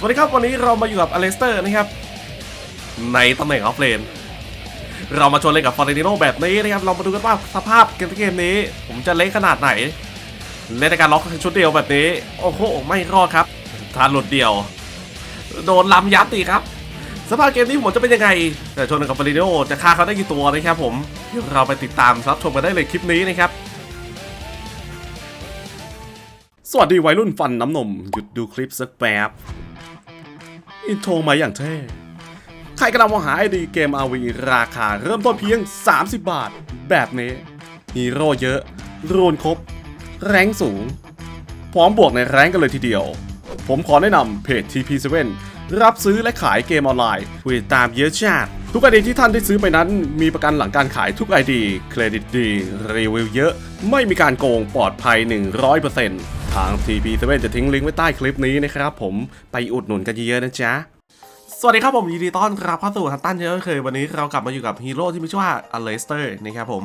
สวัสดีครับวันนี้เรามาอยู่กับอเลสเตอร์นะครับ ในตำแหน่งออฟเลน เรามาชนเล่นกับฟอร์เรนิโนแบบนี้นะครับ เรามาดูกันว่าสภาพเกมเกมนี้ ผมจะเล่นขนาดไหน เล่นในการล็อกชุดเดียวแบบนี้ โอ้โห ไม่รอดครับทานหลุดเดียว โดนลำยับตีครับ สภาพเกมนี้ผมจะเป็นยังไง แต่ชนกับฟอร์เรนิโนจะฆ่าเขาได้กี่ตัวนะครับผมเดี๋ยวเราไปติดตามรับชมกันได้เลยคลิปนี้นะครับสวัสดีวัยรุ่นฟันน้ำนม หยุดดูคลิปสักแป๊บ อินโทรมาอย่างเท่ ใครกำลังมองหาไอดีเกม RV ราคาเริ่มต้นเพียง 30 บาท แบบนี้ฮีโร่เยอะ รูนครบ แรงสูง พร้อมบวกในแรงกันเลยทีเดียว ผมขอแนะนำเพจ TP7 รับซื้อและขายเกมออนไลน์ติดตามเยอะชาติทุกไอดีที่ท่านได้ซื้อไปนั้นมีประกันหลังการขายทุกไอดี เครดิตดี รีวิวเยอะ ไม่มีการโกงปลอดภัย 100% ทาง TP7 จะทิ้งลิงก์ไว้ใต้คลิปนี้นะครับผมไปอุดหนุนกันเยอะๆนะจ๊ะสวัสดีครับผมยินดีต้อนรับเข้าสู่ทันตันเช่นเคยวันนี้เรากลับมาอยู่กับฮีโร่ที่มีชื่อว่าอเลสเตอร์นะครับผม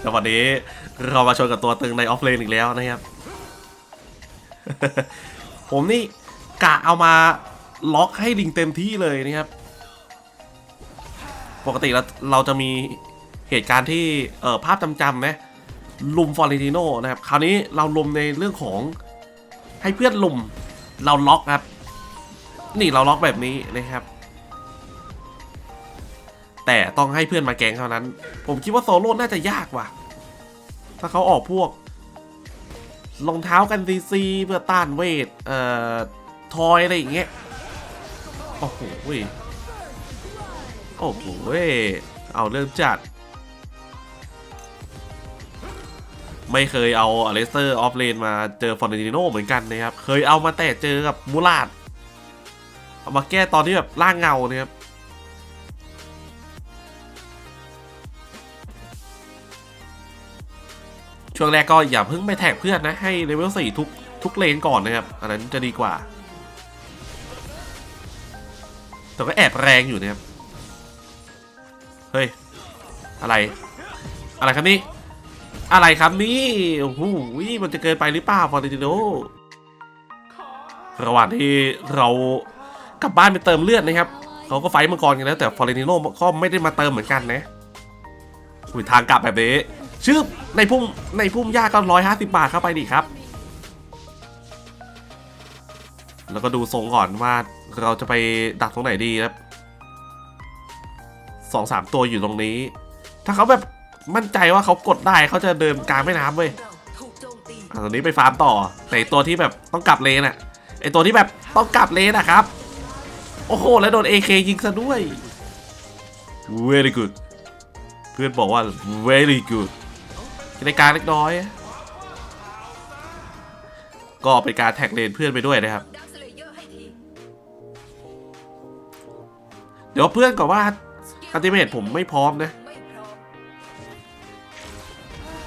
แล้ววันนี้เรามาชนกับตัวตึงในออฟเลนอีกแล้วนะครับ ผมนี่กะเอามาล็อกให้ลิงเต็มที่เลยนะครับ ปกติเราเราจะมีเหตุการณ์ที่เอ่อภาพจำๆนะ ลุมฟอร์เรติโนนะครับ คราวนี้เราลุมในเรื่องของให้เพื่อนลุมเราล็อกครับ นี่เราล็อกแบบนี้นะครับ แต่ต้องให้เพื่อนมาแกงเท่านั้น ผมคิดว่าโซโล่น่าจะยากว่ะ ถ้าเขาออกพวกรองเท้ากันซีซีเพื่อต้านเวท เอ่อ ทอยอะไรอย่างเงี้ย โอ้โหเว้โอ้โหเว้เอาเรื่องจัด ไม่เคยเอาอเลสเตอร์ออฟเลนมาเจอฟอร์เรนติโนเหมือนกันนะครับ เคยเอามาแต่เจอกับมูลาดเอามาแก้ตอนที่แบบร่างเงาเนี่ยครับช่วงแรกก็อย่าเพิ่งไปแท็กเพื่อนนะ ให้เลเวลสี่ทุกทุกเลนก่อนนะครับ อันนั้นจะดีกว่า แต่ก็แอบแรงอยู่นะครับ เฮ้ย อะไร อะไรครับนี่ อะไรครับนี่โอ้โหมันจะเกินไปหรือเปล่าฟอร์ติโนระหว่างที่เรากลับบ้านไปเติมเลือดนะครับเขาก็ไฟมังกรกันแล้วแต่ฟอร์เรนิโนก็ไม่ได้มาเติมเหมือนกันนะอุ้ยทางกลับแบบนี้ชื่อในพุ่มในพุ่มหญ้าก็ร้อยห้าสิบบาทเข้าไปดิครับ แล้วก็ดูทรงก่อนว่าเราจะไปดักตรงไหนดีครับสองสามตัวอยู่ตรงนี้ ถ้าเขาแบบ มั่นใจว่าเขากดได้เขาจะเดินกลางแม่น้ำเว้ยถูกโจมตีอะตอนนี้ไปฟาร์มต่อแต่ไอ้ตัวที่แบบต้องกลับเลนอะไอตัวที่แบบต้องกลับเลนอะครับ โอ้โห แล้วโดน AK ยิงซะด้วย very good เพื่อนบอกว่า very good ในกลางเล็กน้อย ก็เป็นการแท็กเลนเพื่อนไปด้วยนะครับดักสเลเยอร์ให้ทีเดี๋ยวเพื่อนก่อนว่าอัลติเมทผมไม่พร้อมนะไม่พร้อม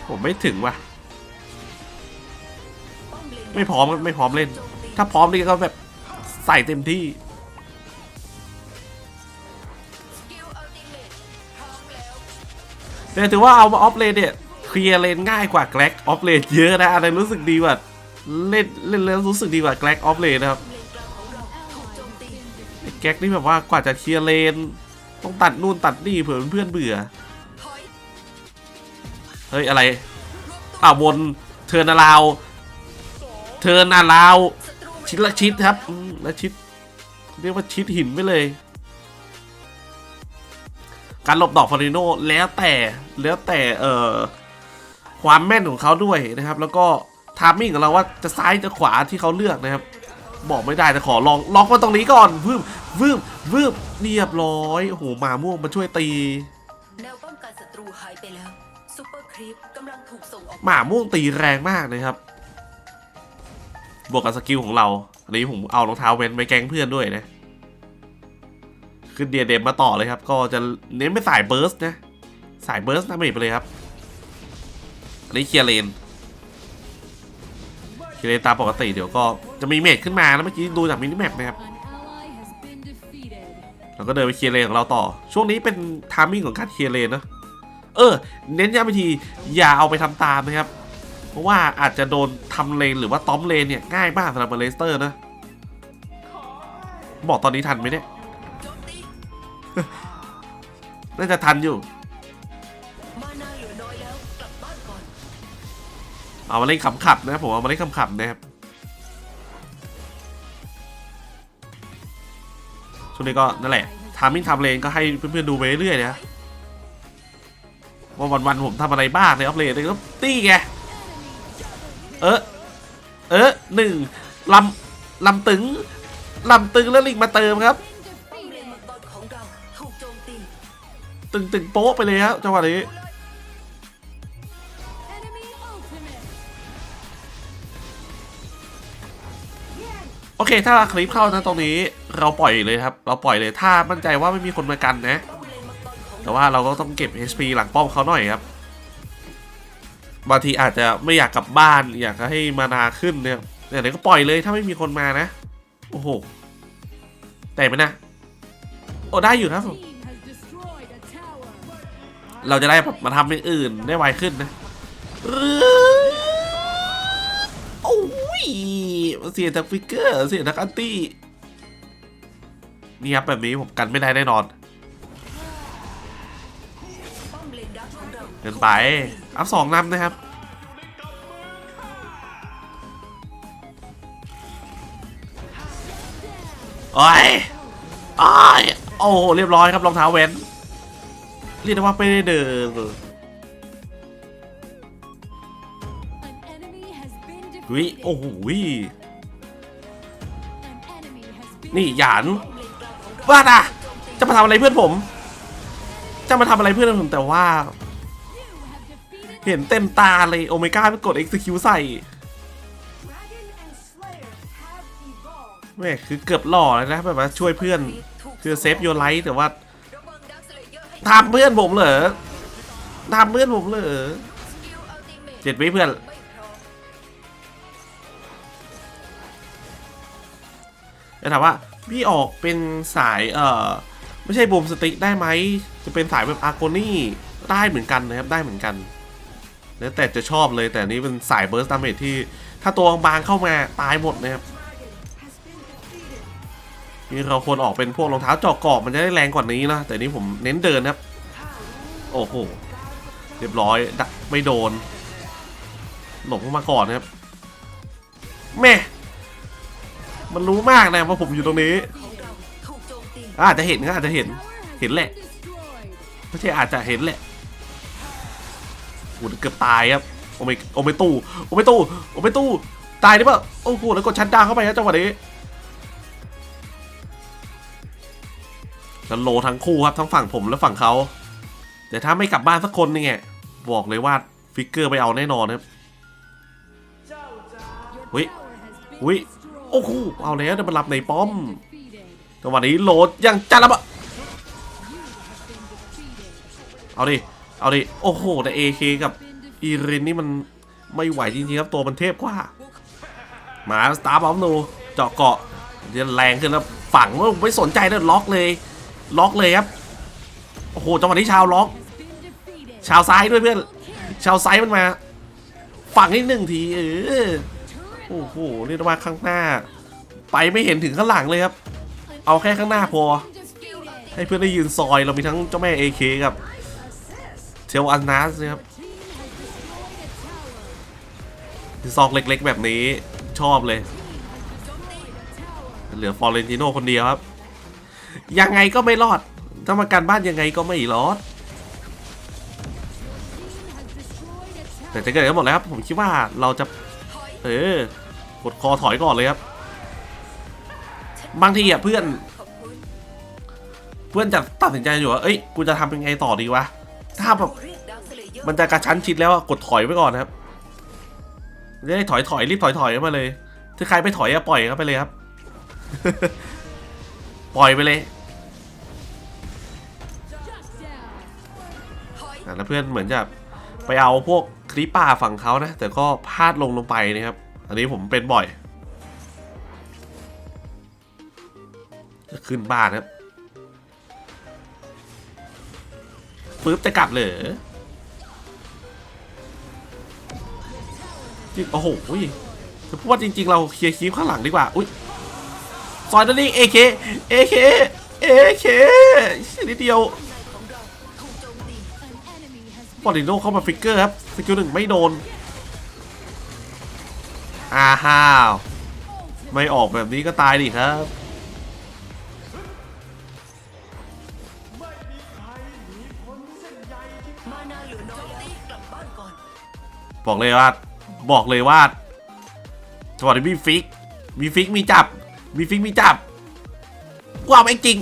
ผมไม่ถึงว่ะ ไม่พร้อมไม่พร้อมเล่น ถ้าพร้อมนี่ก็แบบใส่เต็มที่เร้อมแต่ถือว่าเอามาออฟเลนเนี่ยเคลียร์เลนง่ายกว่าแกล็กออฟเลนเยอะนะอะไรรู้สึกดีกว่าเล่นเล่นแล้วรู้สึกดีกว่าแกล็กออฟเลนนะครับแกล็กนี่แบบว่ากว่าจะเคลียร์เลน ต้องตัดนู่นตัดนี่เผื่อเพื่อนเบื่อ ฮ้ยอะไรอ่าวบนเทิร์นาราวเทิร์นาราวชิดละชิดครับละชิดเรียกว่าชิดหินไปเลย การหลบดอกฟอริโนแล้วแต่แล้วแต่เอ่อความแม่นของเขาด้วยนะครับ แล้วก็ทามมิ่งของเราว่าจะซ้ายจะขวาที่เขาเลือกนะครับ บอกไม่ได้แต่ขอลองล็อกมาตรงนี้ก่อนวืบวืบวืบเรียบร้อยโอ้โหหมาม่วงมาช่วยตีแนวป้องกันศัตรูหายไปแล้ว ซูเปอร์ครีปกำลังถูกส่งออกหมาม่วงตีแรงมากนะครับ บวกกับสกิลของเราอันนี้ผมเอารองเท้าเว้นไปแกงเพื่อนด้วยนะขึ้นเดียเดมมาต่อเลยครับ ก็จะเน้นไปสายเบิร์สนะ สายเบิร์สนะเมจไปเลยครับอันนี้เคลียร์เลนเคลียร์เลนตามปกติเดี๋ยวก็จะมีเมจขึ้นมาแล้วเมื่อกี้ดูจากมินิแมปนะครับเราก็เดินไปเคลียร์เลนของเราต่อ ช่วงนี้เป็นทามมิ่งของการเคลียร์เลนนะ เออ เน้นย้ำไปทีอย่าเอาไปทำตามนะครับ เพราะว่าอาจจะโดนทำเลนหรือว่าต้อมเลนเนี่ยง่ายมากสำหรับเลสเตอร์นะขบอกตอนนี้ทันไหมเนี่ยโจมตีน่าจะทันอยู่มานาเหลือน้อยแล้วกลับบ้านก่อนเอามาเล่นขำขับนะผมเอามาเล่นขำขับนะครับช่วงนี้ก็นั่นแหละทามิ่งทำเลนก็ให้เพื่อนๆดูไปเรื่อยๆนะ ว่าวันๆผมทำอะไรบ้างในออฟเลนเนี่ยก็ตี้ไงเออเออหนึ่งลำลำตึงลำตึงแล้วลิงมาเติมครับ ตึงตึงโป๊ะไปเลยครับจังหวะนี้โอเค ถ้าคลิปเข้านะตรงนี้เราปล่อยเลยครับ เราปล่อยเลยถ้ามั่นใจว่าไม่มีคนมากันนะ แต่ว่าเราก็ต้องเก็บ HP หลังป้อมเขาหน่อยครับบางทีอาจจะไม่อยากกลับบ้านอยากให้มานาขึ้นเนี่ยแต่ไหนก็ปล่อยเลยถ้าไม่มีคนมานะ โอ้โห แต่ไหมนะ โอ้ได้อยู่ครับผมเราจะได้แบบมาทำอย่างอื่นได้ไวขึ้นนะโอ้ยเสียทั้งฟิกเกอร์ เสียทั้งอันตี้นี่ครับแบบนี้ผมกันไม่ได้แน่นอน เกินไป อัพสองนำนะครับ โอ้ยโอ้ยโอ้เรียบร้อยครับรองเท้าเว้น เรียกได้ว่าไม่ได้เดินวิโอ้โหนี่หยานว่าน่ะจมตีจะมาทำอะไรเพื่อนผม จะมาทำอะไรเพื่อนผมแต่ว่า เห็นเต็มตาเลยโอเมก้าไปกด execute ใส่แม่คือเกือบหล่อเลยนะแบบว่าช่วยเพื่อนคือเซฟโยไลท์แต่ว่าระวังดักสเลเยอร์ให้ทำเพื่อนผมเหรอทำเพื่อนผมเหรอสกิลอัลติเจ็ดวิเพื่อนไม่พร้อมจะถามว่าพี่ออกเป็นสายเอ่อไม่ใช่บูมสติ๊กได้ไหมจะเป็นสายแบบอาร์โกนี่ได้เหมือนกันนะครับได้เหมือนกัน แล้วแต่จะชอบเลยแต่นี้เป็นสายเบิร์สตามเมจที่ ถ้าตัวบางเข้ามาตายหมดนะครับนี่เราควรออกเป็นพวกรองเท้าเจาะเกาะมันจะได้แรงกว่านี้นะ แต่นี่ผมเน้นเดินครับ โอ้โห เรียบร้อยดักไม่โดน หลงมาก่อนครับ แม่ มันรู้มากนะว่าผมอยู่ตรงนี้ อาจจะเห็นก็อาจจะเห็น เห็นแหละ ไม่ใช่อาจจะเห็นแหละ โอ้โหเกือบตายครับโอเมโอเมตู้โอเมตู้โอเมตู้ตายหรือเปล่าโอ้โหแล้วกดชัดดาวเข้าไปครับจังหวะนี้แล้วโลทั้งคู่ครับทั้งฝั่งผมและฝั่งเขาแต่ถ้าไม่กลับบ้านสักคนนี่ไงบอกเลยว่าฟิกเกอร์ไปเอาแน่นอนครับ Your Wait. tower has been อุ้ยโอ้โหเอาแล้วเดี๋ยวมันรับในป้อมจังหวะนี้โหลดยังจัดแล้วปะ You have been defeated. เอาดิ เอาดิ โอ้โห แต่ AK กับ Been defeated. อีรินนี่มันไม่ไหวจริงๆครับ ตัวมันเทพกว่า มาสตาร์บอมนูเจาะเกาะเดี๋ยวแรงขึ้นแล้วฝังว่าไม่สนใจเลยล็อกเลย ล็อกเลยครับ โอ้โห จังหวะนี้ชาวล็อก ชาวซ้ายด้วยเพื่อน ชาวซ้ายมันมา ฝังนิดหนึ่งทีเออ โอ้โห เรียกว่าข้างหน้า ไปไม่เห็นถึงข้างหลังเลยครับ เอาแค่ข้างหน้าพอ ให้เพื่อนได้ยืนซอยเรามีทั้งเจ้าแม่ AK กับเลอันนัสนะครับซอกเล็กๆ แบบนี้ชอบเลย เหลือฟอร์เรนติโนคนเดียวครับ ยังไงก็ไม่รอด ถ้ามาการบ้านยังไงก็ไม่รอด แต่จะเกิดกันหมดแล้วครับ ผมคิดว่าเราจะ เออกดคอถอยก่อนเลยครับ บางทีอะเพื่อน เพื่อนจะตัดสินใจอยู่ว่า เอ้ย กูจะทำยังไงต่อดีวะ ถ้าแบบมันจะกระชั้นชิดแล้วกดถอยไว้ก่อนครับจะได้ถอยถอยรีบถอยถอยเข้ามาเลย ถ้าใครไม่ถอยอะปล่อยเขาไปเลยครับ ปล่อยไปเลย Shut down. ถอยอะแล้วเพื่อนเหมือนจะไปเอาพวกคลิปป่าฝั่งเขานะ แต่ก็พลาดลงลงไปนะครับ อันนี้ผมเป็นบ่อย จะขึ้นบ้านครับ ปึ๊บจะกลับเลยจริงโอ้โหอุ้ยจะพูดว่าจริง ๆ เราเคลียร์คลิปข้างหลังดีกว่า อุ้ยอยนั่นนี่เอเคเอเคเอเคนิดเดียวขอดิโนเข้ามาฟิกเกอร์ครับ สกิลหนึ่งไม่โดน อ้าฮ่าว ไม่ออกแบบนี้ก็ตายดิครับ บอกเลยว่า บอกเลยว่าจังหวะนี้มีฟิก มีฟิกมีจับ มีฟิกมีจับว้าวแม่จริง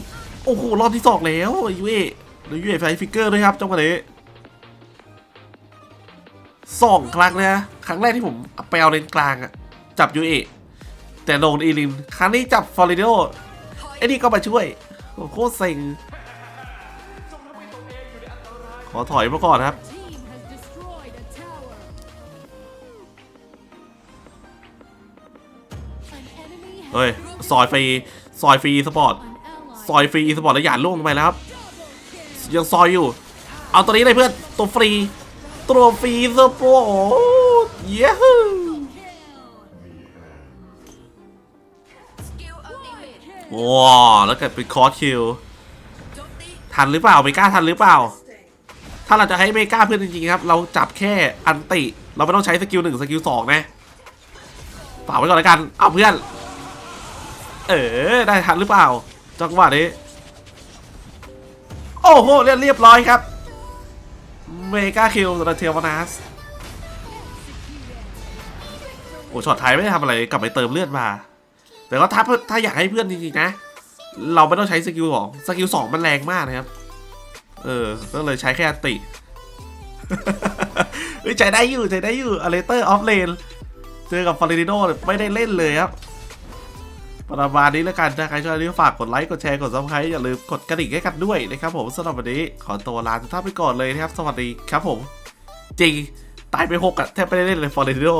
โอ้โหรอบที่สองแล้วยูเอแล้วยูเอไฟฟิกเกอร์ด้วยครับจังหวะนี้สองครั้งนะครั้งแรกที่ผมไปเอาเลนกลางอะจับยูเอแต่โดนอีลิน ครั้งนี้จับฟอร์เรโดไอ้นี่ก็มาช่วยโอ้โหโคตรเซ็งขอถอยมาก่อนครับ เฮ้ยซอยฟรีซอยฟรีสปอร์ตซอยฟรีสปอร์ตแล้วหยาดล่วงไปแล้วครับ ยังซอยอยู่ เอาตัวนี้เลยเพื่อนตัวฟรีตัวฟรีสปอร์ตเย้ฮูว้าแล้วเกิดเป็นคอร์สคิวทันหรือเปล่าเมกาทันหรือเปล่า ถ้าเราจะให้เมกาเพื่อนจริงๆครับ เราจับแค่อันติ เราไม่ต้องใช้สกิลหนึ่งสกิลสองนะฝากไว้ก่อนแล้วกัน เอาเพื่อน เออ ได้ทันหรือเปล่า จังหวะนี้ โอ้โห เรียบเรียบร้อยครับ เมกาคิวสำหรับเทวานาสโอ้ช็อตท้ายไม่ได้ทำอะไรกลับไปเติมเลือดมา แต่ก็ถ้าเพื่อถ้าอยากให้เพื่อนจริงๆนะ เราไม่ต้องใช้สกิลสองสกิลสองมันแรงมากนะครับ เออ ก็เลยใช้แค่ติเฮ้ยใจได้อยู่ใจได้อยู่อเลเตอร์ออฟเลน เจอกับฟอร์เรดิโนไม่ได้เล่นเลยครับ ประมาณนี้แล้วกันถ้าใครชอบนี้ฝากกดไลค์กดแชร์กดซับสไครต์อย่าลืมกดกระดิ่งให้กันด้วยนะครับผมสำหรับวันนี้ขอตัวลาทุกท่านไปก่อนเลยนะครับ สวัสดีครับผม จริง ตายไปหกอะแทบไม่ได้เล่นเลยฟอร์เรนติโน